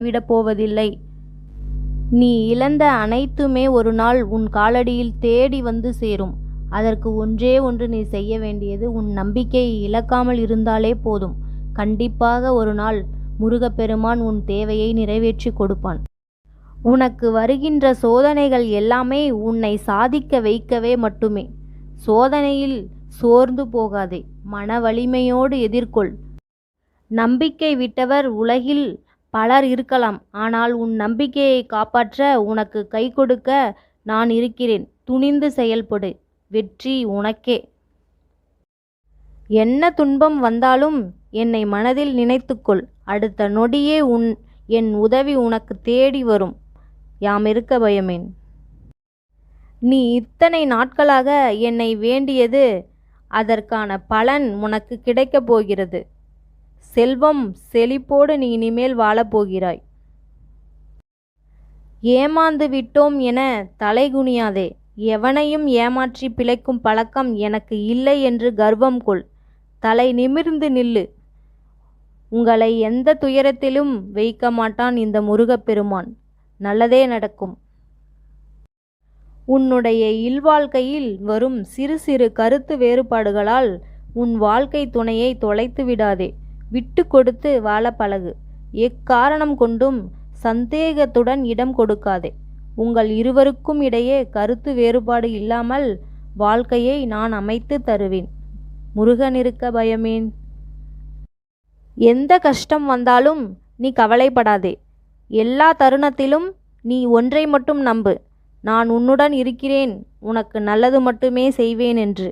விடப் போவதில்லை நீ இழந்த அனைத்துமே ஒரு நாள் உன் காலடியில் தேடி வந்து சேரும். அதற்கு ஒன்றே ஒன்று நீ செய்ய வேண்டியது உன் நம்பிக்கையை இழக்காமல் இருந்தாலே போதும். கண்டிப்பாக ஒரு நாள் முருகப்பெருமான் உன் தேவையை நிறைவேற்றி கொடுப்பான். உனக்கு வருகின்ற சோதனைகள் எல்லாமே உன்னை சாதிக்க வைக்கவே மட்டுமே. சோதனையில் சோர்ந்து போகாதே. மன வலிமையோடு எதிர்கொள். நம்பிக்கை விட்டவர் உலகில் பலர் இருக்கலாம். ஆனால் உன் நம்பிக்கையை காப்பாற்ற உனக்கு கை கொடுக்க நான் இருக்கிறேன். துணிந்து செயல்படு. வெற்றி உனக்கே. என்ன துன்பம் வந்தாலும் என்னை மனதில் நினைத்துக்கொள். அடுத்த நொடியே உன் என் உதவி உனக்கு தேடி வரும். யாம் இருக்க பயமேன். நீ இத்தனை நாட்களாக என்னை வேண்டியது அதற்கான பலன் உனக்கு கிடைக்கப் போகிறது. செல்வம் செழிப்போடு நீ இனிமேல் வாழப்போகிறாய். ஏமாந்து விட்டோம் என தலைகுனியாதே எவனையும் ஏமாற்றி பிழைக்கும் பழக்கம் எனக்கு இல்லை என்று கர்வம் கொள். தலை நிமிர்ந்து நில்லு. உங்களை எந்த துயரத்திலும் வைக்க மாட்டான் இந்த முருகப்பெருமான். நல்லதே நடக்கும். உன்னுடைய இல்வாழ்க்கையில் வரும் சிறு சிறு கருத்து வேறுபாடுகளால் உன் வாழ்க்கை துணையை தொலைத்து விடாதே. விட்டு கொடுத்து வாழ பழகு எக்காரணம் கொண்டும் சந்தேகத்துடன் இடம் கொடுக்காதே. உங்கள் இருவருக்கும் இடையே கருத்து வேறுபாடு இல்லாமல் வாழ்க்கையை நான் அமைத்து தருவேன். முருகன் இருக்க பயமேன். எந்த கஷ்டம் வந்தாலும் நீ கவலைப்படாதே. எல்லா தருணத்திலும் நீ ஒன்றை மட்டும் நம்பு. நான் உன்னுடன் இருக்கிறேன். உனக்கு நல்லது மட்டுமே செய்வேன் என்று.